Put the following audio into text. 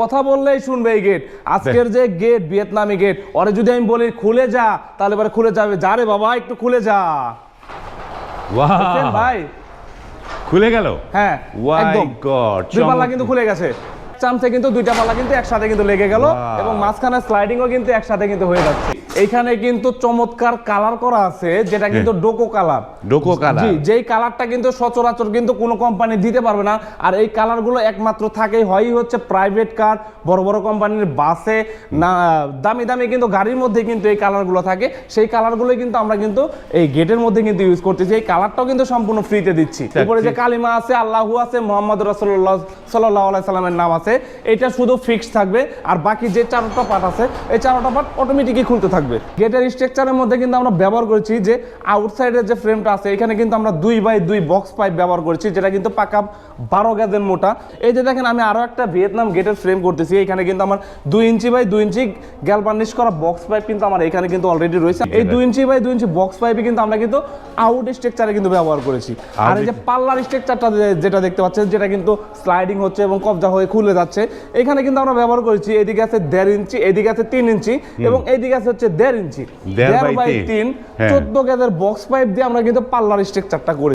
কথা বললেই শুনবে এই গেট আজকের যে গেট ভিয়েতনামি গেট ওরে যদি আমি বলি খুলে যা তাহলে পরে খুলে যাবে। যা রে বাবা একটু খুলে যা। ভাই? খুলে গেল? হ্যাঁ একদম। গড দুই পাল্লা কিন্তু খুলে গেছে। চামচে কিন্তু দুইটা পাল্লা কিন্তু একসাথে কিন্তু লেগে গেল এবং মাঝখানে স্লাইডিংও কিন্তু একসাথে কিন্তু হয়ে যাচ্ছে। এইখানে কিন্তু চমৎকার কালার করা আছে যেটা কিন্তু ডোকো কালার ডোকো কালার জি যেই কালারটা কিন্তু সচরাচর কিন্তু কোনো কোম্পানি দিতে পারবে না। আর এই কালারগুলো একমাত্র থাকেই হয়ই হচ্ছে প্রাইভেট কার বড় বড় কোম্পানির বাসে না দামি দামি কিন্তু গাড়ির মধ্যে কিন্তু এই কালারগুলো থাকে। সেই কালারগুলোই কিন্তু আমরা কিন্তু এই গেটের মধ্যে কিন্তু ইউজ করতেছি। এই কালারটাও কিন্তু সম্পূর্ণ ফ্রিতে দিচ্ছি। উপরে যে কালিমা আছে আল্লাহু আছে মোহাম্মদ রাসূলুল্লাহ সাল্লাল্লাহু আলাইহি সাল্লামের নাম আছে। এটা শুধু ফিক্সড থাকবে আর বাকি যে চারটা পার্ট আছে এই চারটা পার্ট অটোমেটিকই খুলতে থাকবে। গেটের স্ট্রাকচারের মধ্যে কিন্তু আমরা ব্যবহার করেছি যে আউটসাইডের যে ফ্রেমটা আছে এখানে কিন্তু আমরা দুই বাই দুই বক্স পাইপ ব্যবহার করেছি যেটা কিন্তু পাকা বারো গেজের মোটা। এই যে দেখেন আমি আরও একটা ভিয়েতনাম গেটের ফ্রেম করতেছি এখানে কিন্তু আমার দুই ইঞ্চি বাই দুই ইঞ্চি গ্যাল বার্নিশ করা বক্স পাইপ কিন্তু আমার এখানে কিন্তু অলরেডি রয়েছে। এই দুই ইঞ্চি বাই দুই ইঞ্চি বক্স পাইপে কিন্তু আমরা কিন্তু আউট স্ট্রাকচারে কিন্তু ব্যবহার করেছি। আর এই যে পাল্লার স্ট্রাকচারটা যেটা দেখতে পাচ্ছেন যেটা কিন্তু স্লাইডিং হচ্ছে এবং কবজা হয়ে খুলে যাচ্ছে এখানে কিন্তু আমরা ব্যবহার করেছি এদিকে আছে দেড় ইঞ্চি এদিকে আছে তিন ইঞ্চি এবং এইদিকে আছে হচ্ছে দেড় ইঞ্চি দেড় বাই তিন। হ্যাঁ। চোদ্দ গেজের বক্স পাইপ দিয়ে আমরা কিন্তু পাল্লার স্ট্রাকচারটা করি